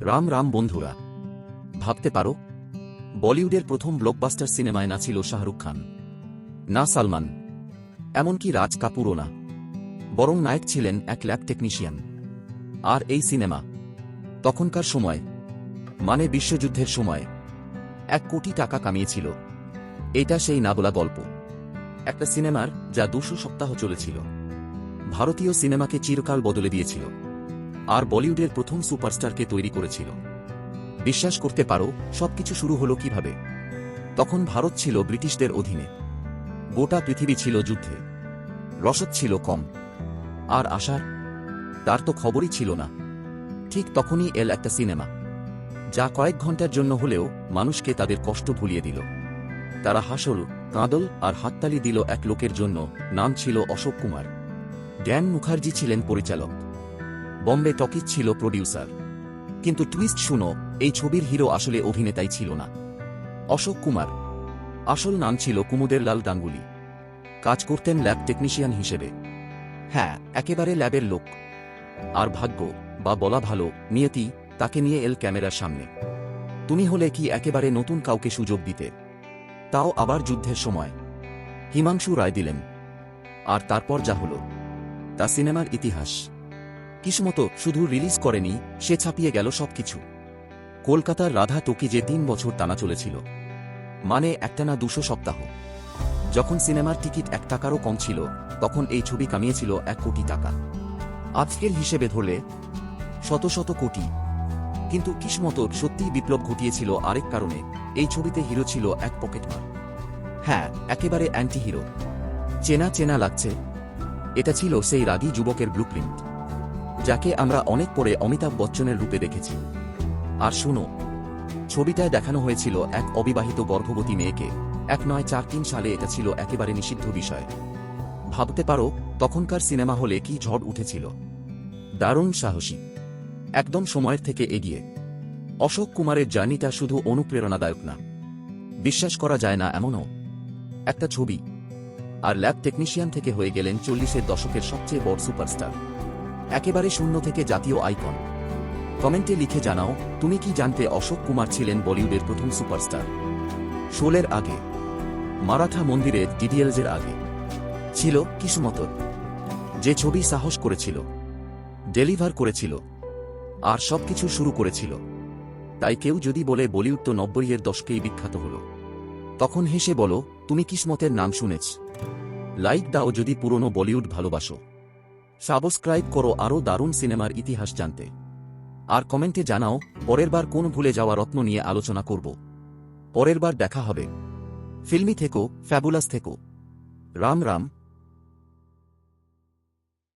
রাম রাম বন্ধুরা। ভাবতে পারো, বলিউডের প্রথম ব্লকবাস্টার সিনেমায় না ছিল শাহরুখ খান। না সালমান, এমনকি রাজ কাপুরও না। বরং নায়ক ছিলেন এক ল্যাব টেকনিশিয়ান আর এই সিনেমা তখনকার সময় মানে বিশ্বযুদ্ধের সময়, এক কোটি টাকা কামিয়েছিল। এটা সেই না বলা গল্প। একটা সিনেমার যা দুশো সপ্তাহ চলেছিল। ভারতীয় সিনেমাকে চিরকাল বদলে দিয়েছিল। আর বলিউডের প্রথম সুপারস্টারকে তৈরি করেছিল। বিশ্বাস করতে পারো, সবকিছু শুরু হলো কীভাবে? তখন ভারত ছিল ব্রিটিশদের অধীনে। গোটা পৃথিবী ছিল যুদ্ধে। রসদ ছিল কম। আর আশার? তার তো খবরই ছিল না। ঠিক তখনই এল একটা সিনেমা। যা কয়েক ঘণ্টার জন্য হলেও মানুষকে তাদের কষ্ট ভুলিয়ে দিল। তারা হাসল, কাঁদল আর হাততালি দিল এক লোকের জন্য, নাম ছিল অশোক কুমার। ড্যান মুখার্জি ছিলেন পরিচালক। বম্বে টকিজ ছিল প্রডিউসার। কিন্তু টুইস্ট শুনো, এই ছবির হিরো আসলে অভিনেতাই ছিল না। অশোক কুমার। আসল নাম ছিল কুমুদের লাল গাঙ্গুলি। কাজ করতেন ল্যাব টেকনিশিয়ান হিসেবে। হ্যাঁ একেবারে ল্যাবের লোক। আর ভাগ্য, বা বলা ভালো, নিয়তি, তাকে নিয়ে এল ক্যামেরার সামনে। তুমি হলে কি একেবারে নতুন কাউকে সুযোগ দিতে? তাও আবার যুদ্ধের সময়। হিমাংশু রায় দিলেন। আর তারপর যা হল। তা সিনেমার ইতিহাস। কিসমতো শুধু রিলিজ করেনি, সে ছাপিয়ে গেল সবকিছু। কলকাতার রাধা টকি যে তিন বছর টানা চলেছিল। মানে একটানা দুশো সপ্তাহ। যখন সিনেমার টিকিট এক টাকারও কম ছিল, তখন এই ছবি কামিয়েছিল এক কোটি টাকা। আজকের হিসেবে ধরলে, শত শত কোটি। কিন্তু কিসমতো সত্যিই বিপ্লব ঘটিয়েছিল আরেক কারণে, এই ছবিতে হিরো ছিল এক পকেটমার। হ্যাঁ একেবারে অ্যান্টি হিরো চেনা চেনা লাগছে। এটা ছিল সেই রাগী যুবকের ব্লুপ্রিন্ট যাকে আমরা অনেক পরে অমিতাভ বচ্চনের রূপে দেখেছি। আর শুনো, ছবিটায় দেখানো হয়েছিল এক অবিবাহিত গর্ভবতী মেয়েকে। এক নয় চার তিন সালে এটা ছিল একেবারে নিষিদ্ধ বিষয়। ভাবতে পারো, তখনকার সিনেমা হলে কি ঝড় উঠেছিল। দারুণ সাহসী। একদম সময়ের থেকে এগিয়ে। অশোক কুমারের জার্নিটা শুধু অনুপ্রেরণাদায়ক না। বিশ্বাস করা যায় না এমনও। একটা ছবি। আর ল্যাব টেকনিশিয়ান থেকে হয়ে গেলেন চল্লিশের দশকের সবচেয়ে বড় সুপারস্টার। একেবারে শূন্য থেকে জাতীয় আইকন। কমেন্টে লিখে জানাও, তুমি কি জানতে অশোক কুমার ছিলেন বলিউডের প্রথম সুপারস্টার? শোলের আগে। মারাঠা মন্দিরের ডিডিএলজের আগে। ছিল কিসমত যে ছবি সাহস করেছিল। ডেলিভার করেছিল। আর সবকিছু শুরু করেছিল। তাই কেউ যদি বলে বলিউড তো নব্বইয়ের দশকেই বিখ্যাত হল। তখন হেসে বলো, তুমি কিসমতের নাম শুনেছ। লাইক দাও যদি পুরনো বলিউড ভালোবাসো। সাবস্ক্রাইব করো আরও দারুণ সিনেমার ইতিহাস জানতে। আর কমেন্টে জানাও, পরের বার কোন ভুলে যাওয়া রত্ন নিয়ে আলোচনা করব। পরের বার দেখা হবে। ফিল্মি থেকো, ফ্যাবুলাস থেকো। রাম রাম।